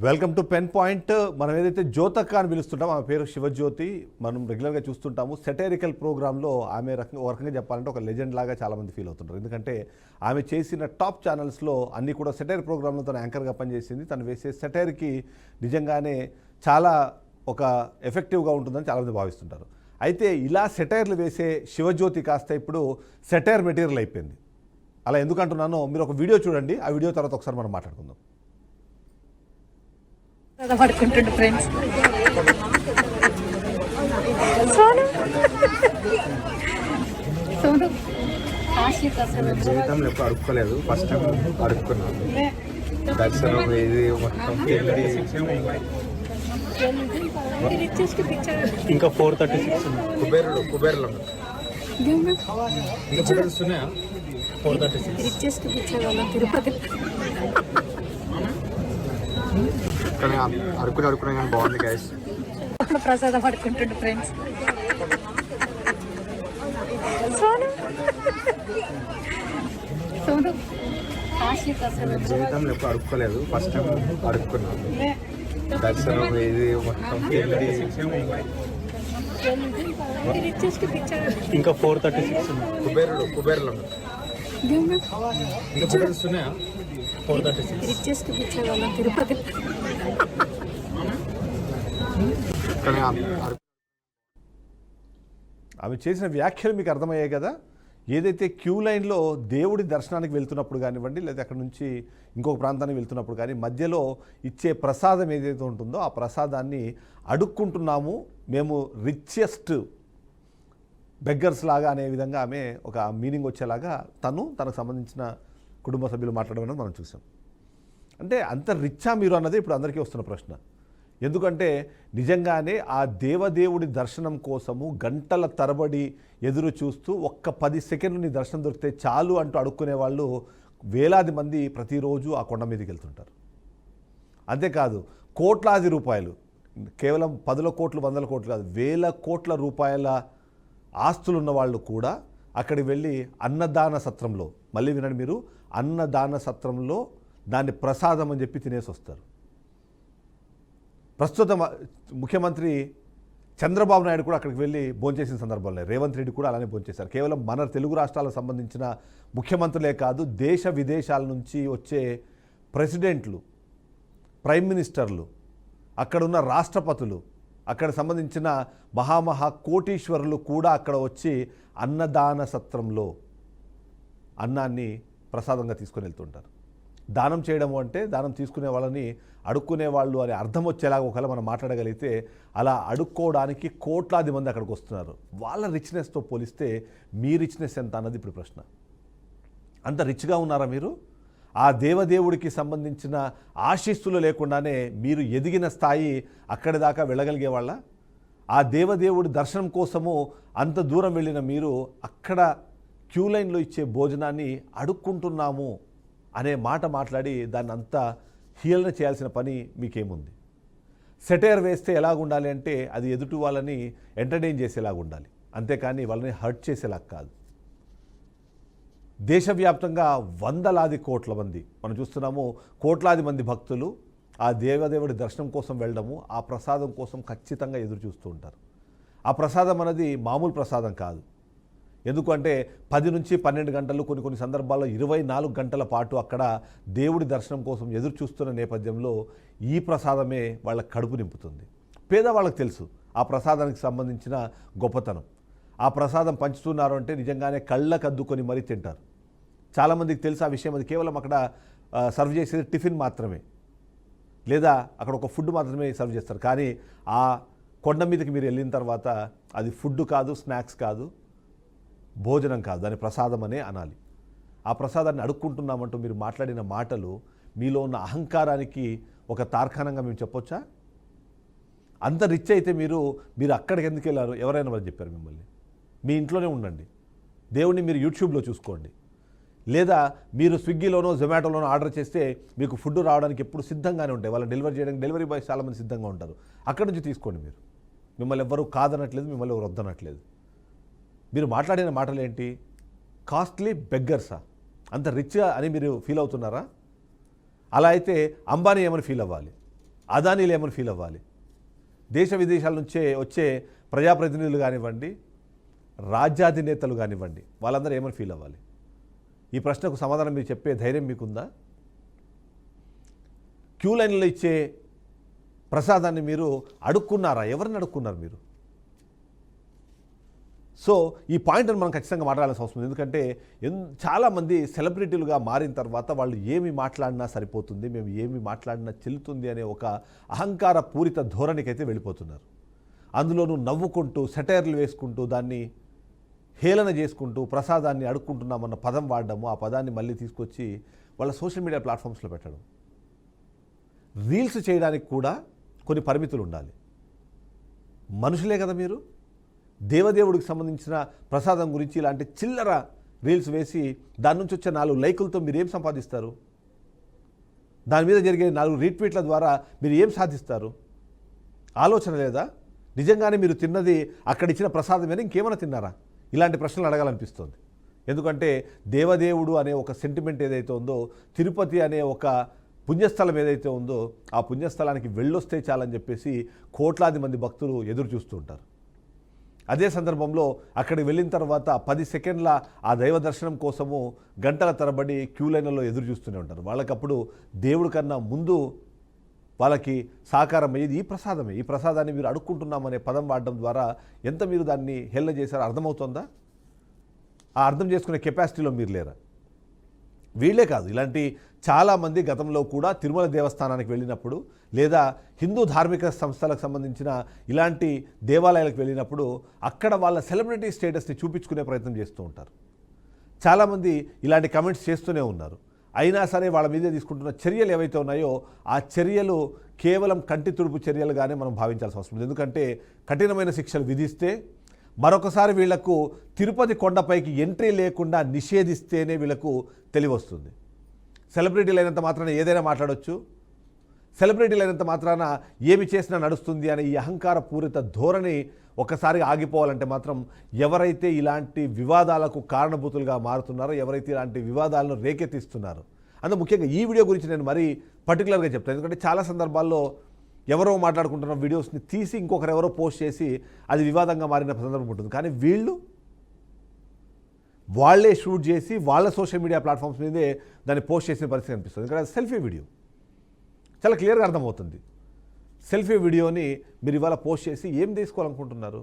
Welcome to pen point. మనం ఏదైతే జ్యోతక్క అని పిలుస్తుంటాం ఆమె పేరు శివజ్యోతి. మనం రెగ్యులర్గా చూస్తుంటాము. సెటైరికల్ ప్రోగ్రాంలో ఆమె రకంగా ఒక రకంగా చెప్పాలంటే ఒక లెజెండ్ లాగా చాలామంది ఫీల్ అవుతుంటారు. ఎందుకంటే ఆమె చేసిన టాప్ ఛానల్స్లో అన్నీ కూడా సెటైర్ ప్రోగ్రాంలో తను యాంకర్గా పనిచేసింది. తను వేసే సెటైర్కి నిజంగానే చాలా ఒక ఎఫెక్టివ్గా ఉంటుందని చాలామంది భావిస్తుంటారు. అయితే ఇలా సెటైర్లు వేసే శివజ్యోతి కాస్త ఇప్పుడు సెటైర్ మెటీరియల్ అయిపోయింది. అలా ఎందుకంటున్నానో మీరు ఒక వీడియో చూడండి. ఆ వీడియో తర్వాత ఒకసారి మనం మాట్లాడుకుందాం. పడుకుంటుండు ఫ్రెండ్స్ సోను. సోను. జీవితంలో ఎప్పుడు అడుక్కోలేదు. First time అడుక్కున్నాను. దర్శనం ఇది మొత్తం ఇంకా ఫోర్ థర్టీ సిక్స్ కుబేరులు. కుబేరులు ఇంకా కుబేరులు ఉన్నాయా ఫోర్ థర్టీ సిక్స్ తిరుపతి. కానీ అడుక్కుని అడుక్కునే కానీ బాగుంది గైస్ అప్పుడు ప్రసాదం పడుకుంటుండు ఫ్రెండ్స్ సోను. సోను. జీవితంలో ఎప్పుడు అడుక్కోలేదు ఫస్ట్ టైం అడుక్కున్నాను దర్శనం ఇది మొత్తం ఇంకా ఫోర్ థర్టీ సిక్స్ కుబేరులు కుబేరులు తిరుపతి. ఆమె చేసిన వ్యాఖ్యలు మీకు అర్థమయ్యాయి కదా? ఏదైతే క్యూ లైన్లో దేవుడి దర్శనానికి వెళ్తున్నప్పుడు కానివ్వండి లేదా అక్కడ నుంచి ఇంకొక ప్రాంతానికి వెళ్తున్నప్పుడు కానీ మధ్యలో ఇచ్చే ప్రసాదం ఏదైతే ఉంటుందో ఆ ప్రసాదాన్ని అడుక్కుంటున్నాము. మేము రిచెస్ట్ బెగ్గర్స్ లాగా అనే విధంగా ఆమె ఒక మీనింగ్ వచ్చేలాగా తను తనకు సంబంధించిన కుటుంబ సభ్యులు మాట్లాడడం మనం చూసాం. అంటే అంత రిచ్చా మీరు అన్నది ఇప్పుడు అందరికీ వస్తున్న ప్రశ్న. ఎందుకంటే నిజంగానే ఆ దేవదేవుడి దర్శనం కోసము గంటల తరబడి ఎదురు చూస్తూ ఒక్క పది సెకండ్లు నీ దర్శనం దొరికితే చాలు అంటూ అడుక్కునే వాళ్ళు వేలాది మంది ప్రతిరోజు ఆ కొండ మీదకి వెళ్తుంటారు. అంతేకాదు కోట్లాది రూపాయలు కేవలం పదుల కోట్లు వందల కోట్లు కాదు వేల కోట్ల రూపాయల ఆస్తులున్న వాళ్ళు కూడా అక్కడికి వెళ్ళి అన్నదాన సత్రంలో మళ్ళీ వినండి మీరు అన్నదాన సత్రంలో దాన్ని ప్రసాదం అని చెప్పి తినేసి వస్తారు. ప్రస్తుత ముఖ్యమంత్రి చంద్రబాబు నాయుడు కూడా అక్కడికి వెళ్ళి భోంచేసిన సందర్భంలో రేవంత్ రెడ్డి కూడా అలానే భోంచేశారు కేవలం మన తెలుగు రాష్ట్రాలకు సంబంధించిన ముఖ్యమంత్రులే కాదు దేశ విదేశాల నుంచి వచ్చే ప్రెసిడెంట్లు ప్రైమ్ మినిస్టర్లు అక్కడున్న రాష్ట్రపతులు అక్కడ సంబంధించిన మహామహా కోటీశ్వరులు కూడా అక్కడ వచ్చి అన్నదాన సత్రంలో అన్నాన్ని ప్రసాదంగా తీసుకొని వెళ్తుంటారు. దానం చేయడం అంటే దానం తీసుకునే వాళ్ళని అడుక్కునే వాళ్ళు అని అర్థం వచ్చేలాగా ఒకవేళ మనం మాట్లాడగలిగితే అలా అడుక్కోవడానికి కోట్లాది మంది అక్కడికి వస్తున్నారు. వాళ్ళ రిచ్నెస్తో పోలిస్తే మీ రిచ్నెస్ ఎంత అన్నది ఇప్పుడు ప్రశ్న. అంత రిచ్గా ఉన్నారా మీరు? ఆ దేవదేవుడికి సంబంధించిన ఆశీస్సులు లేకుండానే మీరు ఎదిగిన స్థాయి అక్కడి దాకా వెళ్ళగలిగే వాళ్ళ ఆ దేవదేవుడి దర్శనం కోసము అంత దూరం వెళ్ళిన మీరు అక్కడ క్యూ లైన్లో ఇచ్చే భోజనాన్ని అడుక్కుంటున్నాము అనే మాట మాట్లాడి దాన్ని అంతా హీలన చేయాల్సిన పని మీకేముంది? సెటైర్ వేస్తే ఎలాగ ఉండాలి అంటే అది ఎదుటి వాళ్ళని ఎంటర్టైన్ చేసేలాగా ఉండాలి అంతేకాని వాళ్ళని హర్ట్ చేసేలాగా కాదు. దేశవ్యాప్తంగా వందలాది కోట్ల మంది మనం చూస్తున్నాము కోట్లాది మంది భక్తులు ఆ దేవదేవుడి దర్శనం కోసం వెళ్ళడము ఆ ప్రసాదం కోసం ఖచ్చితంగా ఎదురు చూస్తూ ఉంటారు. ఆ ప్రసాదం అనేది మామూలు ప్రసాదం కాదు. ఎందుకంటే పది నుంచి పన్నెండు గంటలు కొన్ని కొన్ని సందర్భాల్లో ఇరవై నాలుగు గంటల పాటు అక్కడ దేవుడి దర్శనం కోసం ఎదురు చూస్తున్న నేపథ్యంలో ఈ ప్రసాదమే వాళ్ళ కడుపు నింపుతుంది. పేదవాళ్ళకి తెలుసు ఆ ప్రసాదానికి సంబంధించిన గొప్పతనం. ఆ ప్రసాదం పంచుతున్నారు అంటే నిజంగానే కళ్ళకు అద్దుకొని మరీ తింటారు. చాలామందికి తెలుసు ఆ విషయం. అది కేవలం అక్కడ సర్వ్ చేసేది టిఫిన్ మాత్రమే. లేదా అక్కడ ఒక ఫుడ్ మాత్రమే సర్వ్ చేస్తారు. కానీ ఆ కొండ మీదకి మీరు వెళ్ళిన తర్వాత అది ఫుడ్ కాదు స్నాక్స్ కాదు భోజనం కాదు. దాని ప్రసాదం అనే అనాలి. ఆ ప్రసాదాన్ని అడుక్కుంటున్నామంటూ మీరు మాట్లాడిన మాటలు మీలో ఉన్న అహంకారానికి ఒక తార్కాణంగా మేము చెప్పొచ్చా? అంత రిచ్ అయితే మీరు మీరు అక్కడికి ఎందుకు వెళ్ళారు? ఎవరైనా వాళ్ళు చెప్పారు మిమ్మల్ని. మీ ఇంట్లోనే ఉండండి. దేవుణ్ణి మీరు యూట్యూబ్లో చూసుకోండి. లేదా మీరు స్విగ్గీలోనో జొమాటోలోనో ఆర్డర్ చేస్తే మీకు ఫుడ్ రావడానికి ఎప్పుడు సిద్ధంగానే ఉంటాయి. వాళ్ళని డెలివరీ చేయడానికి డెలివరీ బాయ్ చాలామంది సిద్ధంగా ఉంటారు. అక్కడి నుంచి తీసుకోండి మీరు. మిమ్మల్ని ఎవ్వరూ కాదనట్లేదు మిమ్మల్ని ఎవరు వద్దనట్లేదు. మీరు మాట్లాడిన మాటలు ఏంటి కాస్ట్లీ బెగ్గర్సా? అంత రిచ్గా అని మీరు ఫీల్ అవుతున్నారా? అలా అయితే అంబానీ ఏమని ఫీల్ అవ్వాలి? అదానీలు ఏమని ఫీల్ అవ్వాలి? దేశ విదేశాల నుంచే వచ్చే ప్రజాప్రతినిధులు కానివ్వండి రాజ్యాధినేతలు కానివ్వండి వాళ్ళందరూ ఏమని ఫీల్ అవ్వాలి? ఈ ప్రశ్నకు సమాధానం మీరు చెప్పే ధైర్యం మీకుందా? క్యూ లైన్లో ఇచ్చే ప్రసాదాన్ని మీరు అడుక్కున్నారా? ఎవరిని అడుక్కున్నారు మీరు? సో ఈ పాయింట్ని మనం ఖచ్చితంగా మాట్లాడాల్సిన అవసరం ఎందుకంటే ఎన్ చాలామంది సెలబ్రిటీలుగా మారిన తర్వాత వాళ్ళు ఏమి మాట్లాడినా సరిపోతుంది మేము ఏమి మాట్లాడినా చెల్లుతుంది అనే ఒక అహంకార పూరిత ధోరణికైతే వెళ్ళిపోతున్నారు. అందులోనూ నవ్వుకుంటూ సెటైర్లు వేసుకుంటూ దాన్ని హేళన చేసుకుంటూ ప్రసాదాన్ని అడుక్కుంటున్నామన్న పదం వాడడము ఆ పదాన్ని మళ్ళీ తీసుకొచ్చి వాళ్ళ సోషల్ మీడియా ప్లాట్ఫామ్స్లో పెట్టడం. రీల్స్ చేయడానికి కూడా కొన్ని పరిమితులు ఉండాలి. మనుషులే కదా మీరు? దేవదేవుడికి సంబంధించిన ప్రసాదం గురించి ఇలాంటి చిల్లర రీల్స్ వేసి దాని నుంచి వచ్చే నాలుగు లైకులతో మీరు ఏం సంపాదిస్తారు? దాని మీద జరిగే నాలుగు రీట్వీట్ల ద్వారా మీరు ఏం సాధిస్తారు? ఆలోచన లేదా? నిజంగానే మీరు తిన్నది అక్కడ ఇచ్చిన ప్రసాదమేనా? ఇంకేమైనా తిన్నారా? ఇలాంటి ప్రశ్నలు అడగాలనిపిస్తుంది. ఎందుకంటే దేవదేవుడు అనే ఒక సెంటిమెంట్ ఏదైతే ఉందో తిరుపతి అనే ఒక పుణ్యస్థలం ఏదైతే ఉందో ఆ పుణ్యస్థలానికి వెళ్ళొస్తే చాలని చెప్పేసి కోట్లాది మంది భక్తులు ఎదురు చూస్తూ ఉంటారు. అదే సందర్భంలో అక్కడికి వెళ్ళిన తర్వాత పది సెకండ్ల ఆ దైవ దర్శనం కోసము గంటల తరబడి క్యూ లైన్లలో ఎదురు చూస్తూనే ఉంటారు. వాళ్ళకప్పుడు దేవుడి కన్నా ముందు వాళ్ళకి సాకారం అయ్యేది ఈ ప్రసాదమే. ఈ ప్రసాదాన్ని మీరు అడుక్కుంటున్నామనే పదం వాడడం ద్వారా ఎంత మీరు దాన్ని హెల్ల చేశారో అర్థమవుతుందా? ఆ అర్థం చేసుకునే కెపాసిటీలో మీరు లేరా? వీళ్ళే కాదు. ఇలాంటి చాలామంది గతంలో కూడా తిరుమల దేవస్థానానికి వెళ్ళినప్పుడు లేదా హిందూ ధార్మిక సంస్థలకు సంబంధించిన ఇలాంటి దేవాలయాలకు వెళ్ళినప్పుడు అక్కడ వాళ్ళ సెలబ్రిటీ స్టేటస్ని చూపించుకునే ప్రయత్నం చేస్తూ ఉంటారు. చాలామంది ఇలాంటి కమెంట్స్ చేస్తూనే ఉన్నారు. అయినా సరే వాళ్ళ మీద తీసుకుంటున్న చర్యలు ఏవైతే ఉన్నాయో ఆ చర్యలు కేవలం కంటి తుడుపు చర్యలుగానే మనం భావించాల్సిన అవసరం ఉంది. ఎందుకంటే కఠినమైన శిక్షలు విధిస్తే మరొకసారి వీళ్ళకు తిరుపతి కొండపైకి ఎంట్రీ లేకుండా నిషేధిస్తేనే వీళ్ళకు తెలివి వస్తుంది సెలబ్రిటీలు అయినంత మాత్రాన ఏదైనా మాట్లాడొచ్చు. సెలబ్రిటీలు అయినంత మాత్రాన ఏమి చేసినా నడుస్తుంది అనే ఈ అహంకార పూరిత ధోరణి ఒకసారి ఆగిపోవాలంటే మాత్రం ఎవరైతే ఇలాంటి వివాదాలకు కారణభూతులుగా మారుతున్నారో ఎవరైతే ఇలాంటి వివాదాలను రేకెత్తిస్తున్నారో. అందులో ముఖ్యంగా ఈ వీడియో గురించి నేను మరీ పర్టికులర్గా చెప్తాను. ఎందుకంటే చాలా సందర్భాల్లో ఎవరో మాట్లాడుకుంటున్న వీడియోస్ని తీసి ఇంకొకరు ఎవరో పోస్ట్ చేసి అది వివాదంగా మారిన సందర్భం ఉంటుంది. కానీ వీళ్ళు వాళ్ళే షూట్ చేసి వాళ్ళ సోషల్ మీడియా ప్లాట్ఫామ్స్ మీదే దాన్ని పోస్ట్ చేసిన పరిస్థితి కనిపిస్తుంది. ఎందుకంటే సెల్ఫీ వీడియో. చాలా క్లియర్గా అర్థమవుతుంది. సెల్ఫీ వీడియోని మీరు ఇవాళ పోస్ట్ చేసి ఏం తీసుకోవాలనుకుంటున్నారు?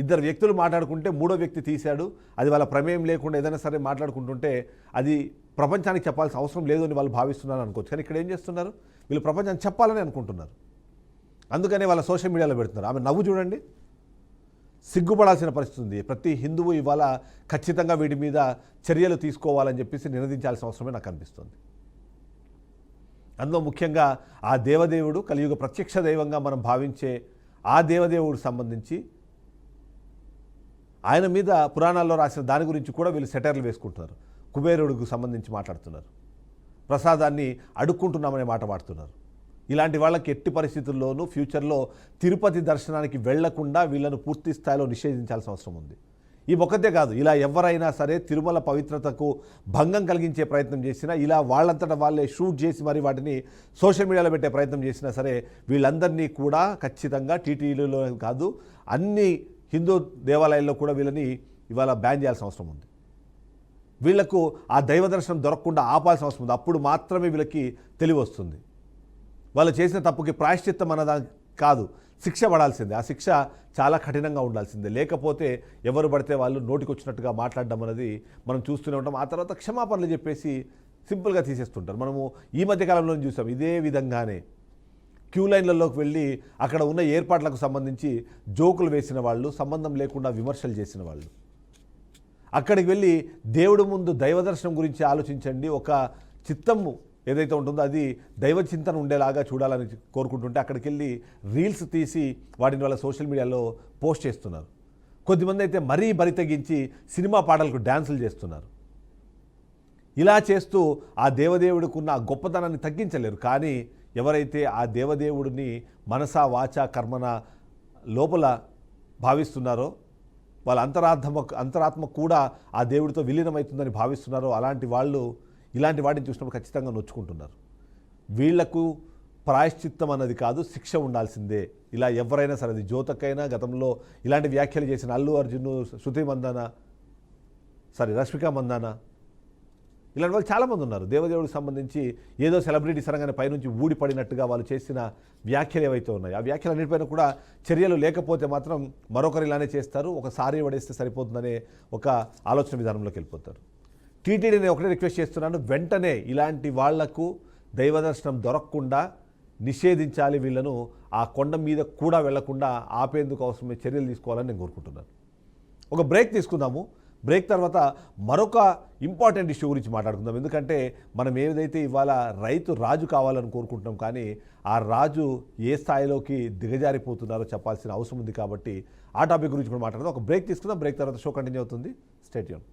ఇద్దరు వ్యక్తులు మాట్లాడుకుంటే మూడో వ్యక్తి తీశాడు అది వాళ్ళ ప్రమేయం లేకుండా ఏదైనా సరే మాట్లాడుకుంటుంటే అది ప్రపంచానికి చెప్పాల్సిన అవసరం లేదు అని వాళ్ళు భావిస్తున్నారు అనుకోవచ్చు. కానీ ఇక్కడ ఏం చేస్తున్నారు? వీళ్ళు ప్రపంచానికి చెప్పాలని అనుకుంటున్నారు. అందుకనే వాళ్ళ సోషల్ మీడియాలో పెడుతున్నారు. ఆమె నవ్వు చూడండి. సిగ్గుపడాల్సిన పరిస్థితి ఉంది. ప్రతి హిందువు ఇవాళ ఖచ్చితంగా వీటి మీద చర్యలు తీసుకోవాలని చెప్పేసి నినదించాల్సిన అవసరమే నాకు అనిపిస్తుంది. అందులో ముఖ్యంగా ఆ దేవదేవుడు కలియుగ ప్రత్యక్ష దైవంగా మనం భావించే ఆ దేవదేవుడు సంబంధించి ఆయన మీద పురాణాల్లో రాసిన దాని గురించి కూడా వీళ్ళు సెటర్లు వేసుకుంటున్నారు. కుబేరుడికి సంబంధించి మాట్లాడుతున్నారు. ప్రసాదాన్ని అడుక్కుంటున్నామనే మాట వాడుతున్నారు. ఇలాంటి వాళ్ళకి ఎట్టి పరిస్థితుల్లోనూ ఫ్యూచర్లో తిరుపతి దర్శనానికి వెళ్ళకుండా వీళ్ళను పూర్తి స్థాయిలో నిషేధించాల్సిన అవసరం ఉంది. ఈ ఒక్కతే కాదు ఇలా ఎవరైనా సరే తిరుమల పవిత్రతకు భంగం కలిగించే ప్రయత్నం చేసినా ఇలా వాళ్ళంతటా వాళ్ళే షూట్ చేసి మరి వాటిని సోషల్ మీడియాలో పెట్టే ప్రయత్నం చేసినా సరే వీళ్ళందరినీ కూడా ఖచ్చితంగా టీటీడీలో కాదు అన్ని హిందూ దేవాలయాల్లో కూడా వీళ్ళని ఇవాళ బ్యాన్ చేయాల్సిన అవసరం ఉంది. వీళ్ళకు ఆ దైవ దర్శనం దొరకకుండా ఆపాల్సిన అవసరం ఉంది. అప్పుడు మాత్రమే వీళ్ళకి తెలివి వస్తుంది. వాళ్ళు చేసిన తప్పుకి ప్రాయశ్చిత్తం అన్నదా కాదు శిక్ష పడాల్సిందే. ఆ శిక్ష చాలా కఠినంగా ఉండాల్సిందే. లేకపోతే ఎవరు పడితే వాళ్ళు నోటికొచ్చినట్టుగా మాట్లాడడం అనేది మనం చూస్తూనే ఉంటాం. ఆ తర్వాత క్షమాపణలు చెప్పేసి సింపుల్గా తీసేస్తుంటారు. మనము ఈ మధ్యకాలంలో చూసాం ఇదే విధంగానే క్యూ లైన్లలోకి వెళ్ళి అక్కడ ఉన్న ఏర్పాట్లకు సంబంధించి జోకులు వేసిన వాళ్ళు సంబంధం లేకుండా విమర్శలు చేసిన వాళ్ళు. అక్కడికి వెళ్ళి దేవుడి ముందు దైవ దర్శనం గురించి ఆలోచించండి. ఒక చిత్తము ఏదైతే ఉంటుందో అది దైవ చింతన ఉండేలాగా చూడాలని కోరుకుంటుంటే అక్కడికి వెళ్ళి రీల్స్ తీసి వాటిని వాళ్ళ సోషల్ మీడియాలో పోస్ట్ చేస్తున్నారు. కొద్దిమంది అయితే మరీ బరి తగ్గించి సినిమా పాటలకు డ్యాన్సులు చేస్తున్నారు. ఇలా చేస్తూ ఆ దేవదేవుడికున్న ఆ గొప్పతనాన్ని తగ్గించలేరు. కానీ ఎవరైతే ఆ దేవదేవుడిని మనసా వాచ కర్మన లోపల భావిస్తున్నారో వాళ్ళ అంతరాత్మ అంతరాత్మ కూడా ఆ దేవుడితో విలీనమవుతుందని భావిస్తున్నారో అలాంటి వాళ్ళు ఇలాంటి వాటిని చూసినప్పుడు ఖచ్చితంగా నొచ్చుకుంటున్నారు. వీళ్ళకు ప్రాయశ్చిత్తం అన్నది కాదు శిక్ష ఉండాల్సిందే. ఇలా ఎవరైనా సరే అది జ్యోతకైనా గతంలో ఇలాంటి వ్యాఖ్యలు చేసిన అల్లు అర్జున్ శృతి మందాన సారీ రష్మిక మందాన ఇలాంటి వాళ్ళు చాలామంది ఉన్నారు. దేవదేవుడికి సంబంధించి ఏదో సెలబ్రిటీ సరంగానే పైనుంచి ఊడిపడినట్టుగా వాళ్ళు చేసిన వ్యాఖ్యలు ఏవైతే ఉన్నాయో ఆ వ్యాఖ్యలు అన్నిటిపైన కూడా చర్యలు లేకపోతే మాత్రం మరొకరు ఇలానే చేస్తారు. ఒకసారి పడేస్తే సరిపోతుందనే ఒక ఆలోచన విధానంలోకి వెళ్ళిపోతారు. టీటీడీని ఒకటే రిక్వెస్ట్ చేస్తున్నాను వెంటనే ఇలాంటి వాళ్ళకు దైవ దర్శనం దొరకకుండా నిషేధించాలి వీళ్ళను ఆ కొండ మీద కూడా వెళ్ళకుండా ఆపేందుకు అవసరమే చర్యలు తీసుకోవాలని నేను కోరుకుంటున్నాను. ఒక బ్రేక్ తీసుకుందాము. బ్రేక్ తర్వాత మరొక ఇంపార్టెంట్ ఇష్యూ గురించి మాట్లాడుకుందాం. ఎందుకంటే మనం ఏదైతే ఇవాళ రైతు రాజు కావాలని కోరుకుంటున్నాం కానీ ఆ రాజు ఏ స్థాయిలోకి దిగజారిపోతున్నారో చెప్పాల్సిన అవసరం ఉంది కాబట్టి ఆ టాపిక్ గురించి కూడా మాట్లాడదాం. ఒక బ్రేక్ తీసుకుందాం. బ్రేక్ తర్వాత షో కంటిన్యూ అవుతుంది. స్టేట్యూన్